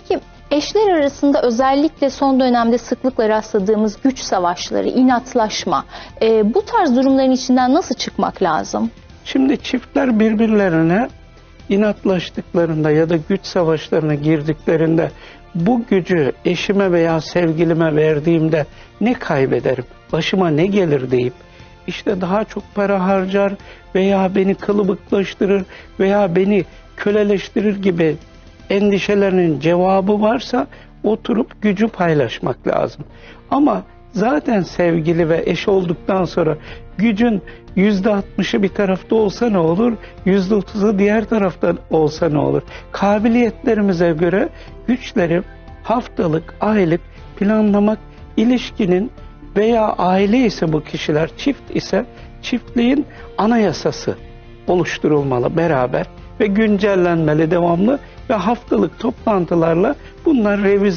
Peki eşler arasında özellikle son dönemde sıklıkla rastladığımız güç savaşları, inatlaşma, e, bu tarz durumların içinden nasıl çıkmak lazım? Şimdi çiftler birbirlerine inatlaştıklarında ya da güç savaşlarına girdiklerinde bu gücü eşime veya sevgilime verdiğimde ne kaybederim, başıma ne gelir deyip işte daha çok para harcar veya beni kılıbıklaştırır veya beni köleleştirir gibi endişelerinin cevabı varsa oturup gücü paylaşmak lazım. Ama zaten sevgili ve eş olduktan sonra gücün yüzde altmışı bir tarafta olsa ne olur, yüzde otuzu diğer tarafta olsa ne olur? Kabiliyetlerimize göre güçleri haftalık, aylık planlamak ilişkinin veya aile ise bu kişiler çift ise çiftliğin anayasası oluşturulmalı beraber ve güncellenmeli devamlı ve haftalık toplantılarla bunlar revize